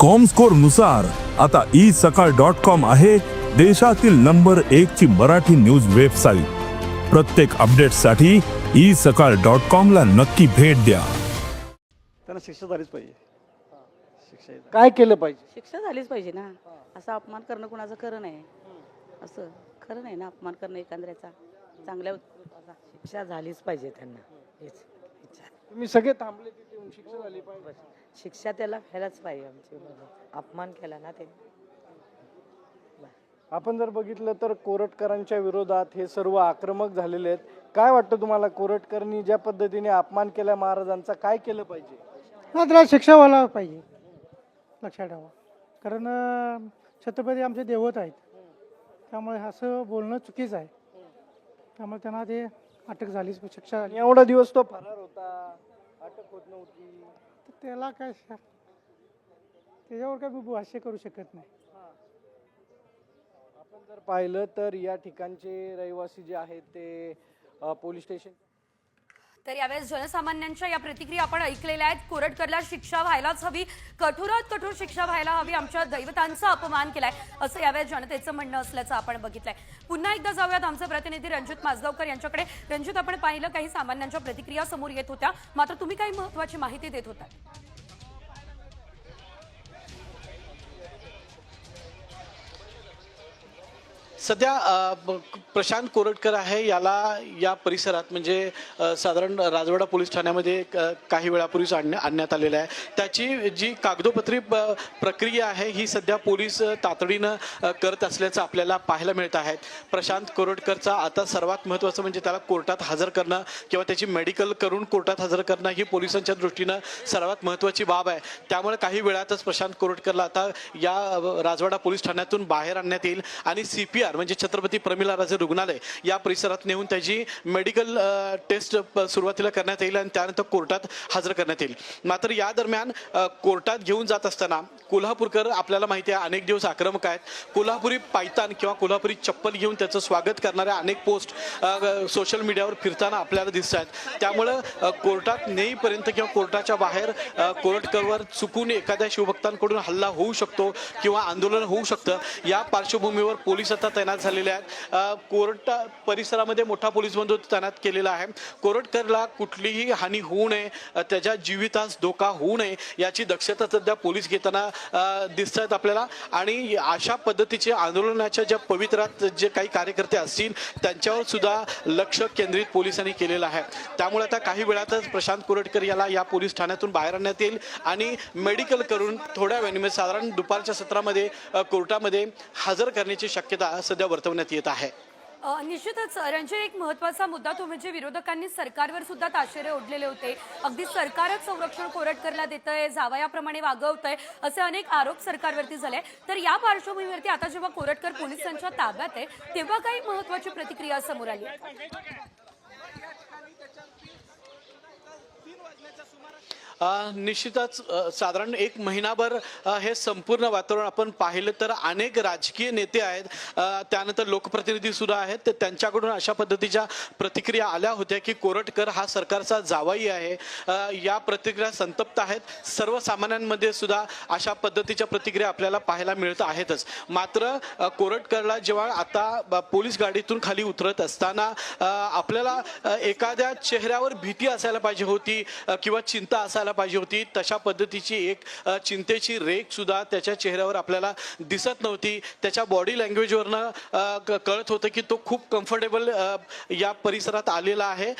कॉमस्कोरनुसार आता ई सकाळ dot com आहे देशातील नंबर एक ची मराठी न्यूज वेबसाईट प्रत्येक अपडेटसाठी ई सकाळ डॉट कॉम ला नक्की भेट द्या. त्यांना शिक्षा झालीच पाहिजे. शिक्षा काय केलं पाहिजे? शिक्षा झालीच पाहिजे ना. असं अपमान करणं कुणाचं खरं नाही. असं खरं नाही ना अपमान करणं एखाद्याचा चांगल्या. शिक्षा झालीच पाहिजे त्यांना. हेच. तुम्ही सगळे थांबले तिथे येऊन शिक्षा झाली पाहिजे. शिक्षा त्याला व्हायलाच पाहिजे आमची अपमान केला ना ते आपण जर बघितलं तर कोरटकरांच्या विरोधात हे सर्व आक्रमक झालेले आहेत. काय वाटतं तुम्हाला? कोरटकरांनी ज्या पद्धतीने अपमान केला महाराजांचा काय केलं पाहिजे? हा त्याला शिक्षा व्हायला पाहिजे. लक्षात ठेवा. कारण अं, छत्रपती आमचे देवत आहेत. त्यामुळे असं बोलणं चुकीचं आहे. त्यामुळे त्यांना ते अटक झालीच. शिक्षा झाली. आणि एवढा दिवस तो फरार होता. अटक होत नव्हती. तर त्याला काय त्याच्यावर काय मी भाष्य करू शकत नाही. आपण जर पाहिलं तर या ठिकाणचे रहिवासी जे आहेत ते अ, पोलीस स्टेशन तर यावेळेस जनसामान्यांच्या या प्रतिक्रिया आपण ऐकलेल्या आहेत. कोरटकरला शिक्षा व्हायलाच हवी. कठोरात कठोर शिक्षा व्हायला हवी. आमच्या दैवतांचा अपमान केलाय. असं यावेळेस जनतेचं म्हणणं असल्याचं आपण बघितलंय. पुन्हा एकदा जाऊयात आमचे प्रतिनिधी रणजित माजगावकर यांच्याकडे. रणजित आपण पाहिलं काही सामान्यांच्या प्रतिक्रिया समोर येत होत्या. मात्र तुम्ही काही महत्वाची माहिती देत होता. सध्या प्रशांत कोरटकर आहे. याला या परिसरात म्हणजे साधारण राजवाडा पोलीस ठाण्यामध्ये क- काही वेळापूर्वीच आणण्या आणण्यात आलेलं आहे. त्याची जी कागदोपत्री प- प्रक्रिया आहे ही सध्या पोलीस तातडीनं करत असल्याचं आपल्याला पाहायला मिळत आहे. प्रशांत कोरटकरचा आता सर्वात महत्त्वाचं म्हणजे त्याला कोर्टात हजर करणं किंवा त्याची मेडिकल करून कोर्टात हजर करणं ही पोलिसांच्या दृष्टीनं सर्वात महत्त्वाची बाब आहे. त्यामुळे काही वेळातच प्रशांत कोरटकरला आता या राजवाडा पोलीस ठाण्यातून बाहेर आणण्यात येईल आणि सी पी आर म्हणजे छत्रपती प्रमिला राजे रुग्णालय या परिसरात नेऊन त्याची मेडिकल टेस्ट प- सुरुवातीला करण्यात येईल आणि त्यानंतर कोर्टात हजर करण्यात येईल. मात्र या दरम्यान कोर्टात घेऊन जात असताना कोल्हापूरकर आपल्याला माहिती आहे अनेक दिवस आक्रमक आहेत. कोल्हापुरी पायतान किंवा कोल्हापुरी चप्पल घेऊन त्याचं स्वागत करणाऱ्या अनेक पोस्ट सोशल मीडियावर फिरताना आपल्याला दिसत आहेत. त्यामुळं कोर्टात नेईपर्यंत किंवा कोर्टाच्या बाहेर कोर्टकरवर चुकून एखाद्या शिवभक्तांकडून हल्ला होऊ शकतो किंवा आंदोलन होऊ शकतं. या पार्श्वभूमीवर पोलीस आता तैनात झालेले आहेत. कोर्ट परिसरामध्ये मोठा पोलीस बंदोबस्त तैनात केलेला आहे. कोरटकरला कुठलीही हानी होऊ नये त्याच्या जीवितास धोका होऊ नये याची दक्षता सध्या पोलीस घेताना दिसत आहेत आपल्याला. आणि अशा पद्धतीचे आंदोलनाच्या ज्या पवित्रात जे काही कार्यकर्ते असतील त्यांच्यावर सुद्धा लक्ष केंद्रित पोलिसांनी केलेलं आहे. त्यामुळे आता काही वेळातच प्रशांत कोरटकर याला या पोलीस ठाण्यातून बाहेर आणण्यात येईल. आणि मेडिकल करून थोड्या वेळाने म्हणजे साधारण दुपारच्या सत्रामध्ये कोर्टामध्ये हजर करण्याची शक्यता सध्या वर्तवण्यात येत आहे. निश्चितच रणजय एक महत्त्वाचा मुद्दा तो म्हणजे विरोधकांनी सरकारवर सुद्धा ताशेरे ओढलेले होते. अगदी सरकारच संरक्षण कोरटकरला देत आहे जावयाप्रमाणे वागवत आहे असे अनेक आरोप सरकारवरती झाले तर या पार्श्वभूमीवरती आता जेव्हा कोरटकर पोलिसांच्या ताब्यात आहे तेव्हा काही महत्वाची प्रतिक्रिया समोर आली निश्चितच साधारण एक महिनाभर हे संपूर्ण वातावरण आपण पाहिलं तर अनेक राजकीय नेते आहेत. त्यानंतर लोकप्रतिनिधी सुद्धा आहेत. तर त्यांच्याकडून अशा पद्धतीच्या प्रतिक्रिया आल्या होत्या की कोरटकर हा सरकारचा जावाई आहे. या प्रतिक्रिया संतप्त आहेत. सर्वसामान्यांमध्ये सुद्धा अशा पद्धतीच्या प्रतिक्रिया आपल्याला पाहायला मिळत आहेतच. मात्र कोरटकरला जेव्हा आता पोलीस गाडीतून खाली उतरत असताना आपल्याला एखाद्या चेहऱ्यावर भीती असायला पाहिजे होती किंवा चिंता असायला पाहिजे होती तशा पद्धतीची एक चिंतेची रेख सुद्धा त्याच्या चेहऱ्यावर आपल्याला दिसत नव्हती. त्याच्या बॉडी लँग्वेजवरनं क- कळत होतं की तो खूप कम्फर्टेबल या परिसरात आलेला आहे.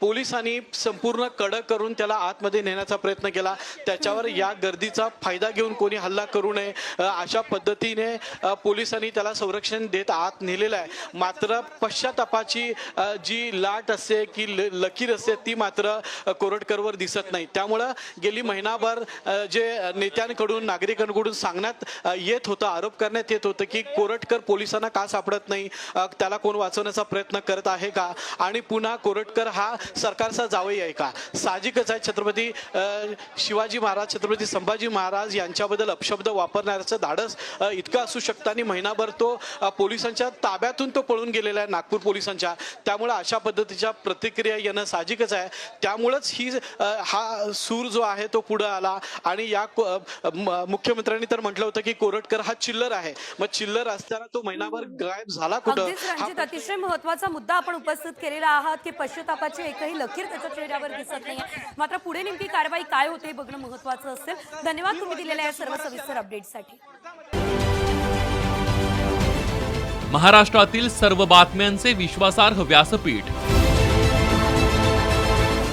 पोलिसांनी संपूर्ण कडक करून त्याला आतमध्ये नेण्याचा प्रयत्न केला. त्याच्यावर या गर्दीचा फायदा घेऊन कोणी हल्ला करू नये अशा पद्धतीने पोलिसांनी त्याला संरक्षण देत आत नेलेलं आहे. मात्र पश्चातापाची जी लाट असते की ल- लकीर असते ती मात्र कोरटकरवर कोरटकरवर दिसत नाही. त्यामुळं गेली महिनाभर जे नेत्यांकडून नागरिकांकडून सांगण्यात येत होतं आरोप करण्यात येत होतं की कोरटकर पोलिसांना का सापडत नाही? त्याला कोण वाचवण्याचा प्रयत्न करत आहे का? आणि पुन्हा कोरटकर हा सरकारचा जावई आहे का? साहजिकच आहे. छत्रपती शिवाजी महाराज छत्रपती संभाजी महाराज यांच्याबद्दल अपशब्द वापरणाऱ्याचं धाडस इतकं असू शकतं आणि महिनाभर तो पोलिसांच्या ताब्यातून तो पळून गेलेला आहे नागपूर पोलिसांच्या. त्यामुळे अशा पद्धतीच्या प्रतिक्रिया येणं साहजिकच आहे. त्यामुळंच ही हा सूर जो आहे तो पुढे आला. आणि या मुख्यमंत्र्यांनी तर म्हटलं होतं की कोरटकर हा चिल्लर आहे. मग चिल्लर असताना तो महिनाभर गायब झाला कुठं? अतिशय महत्त्वाचा मुद्दा आपण उपस्थित केलेला आहात की पश्चातापाची एकही लकीर त्याच्या चेहऱ्यावर दिसत नाहीये. मात्र पुढे नेमकी कारवाई काय होते हे बघणं महत्वाचं असेल. धन्यवाद तुम्ही दिलेल्या या सर्व सविस्तर अपडेटसाठी. महाराष्ट्रातील सर्व बातम्यांचे विश्वासार्ह व्यासपीठ